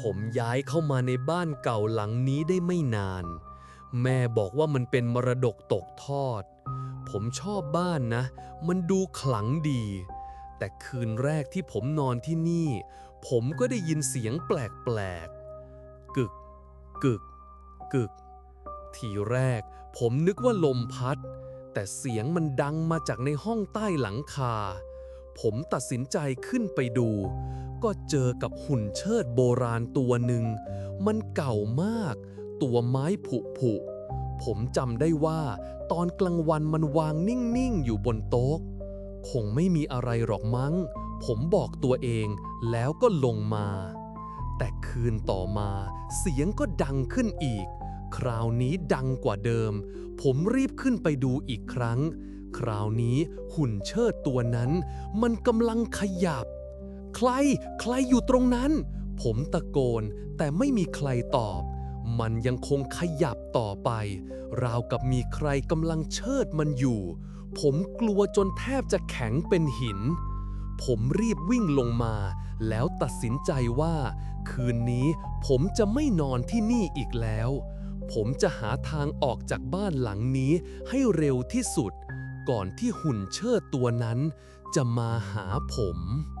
ผมย้ายเข้ามาในบ้านเก่าหลังนี้ได้ไม่นาน แม่บอกว่ามันเป็นมรดกตกทอด ผมชอบบ้านนะ มันดูขลังดี แต่คืนแรกที่ผมนอนที่นี่ ผมก็ได้ยินเสียงแปลกๆ กึก กึก กึก ทีแรก ผมนึกว่าลมพัด แต่เสียงมันดังมาจากในห้องใต้หลังคา ผมตัดสินใจขึ้นไปดู ก็เจอกับหุ่นเชิดโบราณตัวหนึ่ง มันเก่ามาก ตัวไม้ผุผุผมจำได้ว่า ตอนกลางวันมันวางนิ่ง ๆ อยู่บนโต๊ะ คงไม่มีอะไรหรอกมั้ง ผมบอกตัวเองแล้วก็ลงมา แต่คืนต่อมาเสียงก็ดังขึ้นอีก คราวนี้ดังกว่าเดิม ผมรีบขึ้นไปดูอีกครั้ง คราวนี้หุ่นเชิดตัวนั้น มันกำลังขยับ ใคร ใครอยู่ตรงนั้น ผมตะโกนแต่ไม่มีใครตอบ มันยังคงขยับต่อไป ราวกับมีใครกำลังเชิดมันอยู่ ผมกลัวจนแทบจะแข็งเป็นหิน ผมรีบวิ่งลงมา แล้วตัดสินใจว่า คืนนี้ผมจะไม่นอนที่นี่อีกแล้ว ผมจะหาทางออกจากบ้านหลังนี้ให้เร็วที่สุด ก่อนที่หุ่นเชิดตัวนั้นจะมาหาผม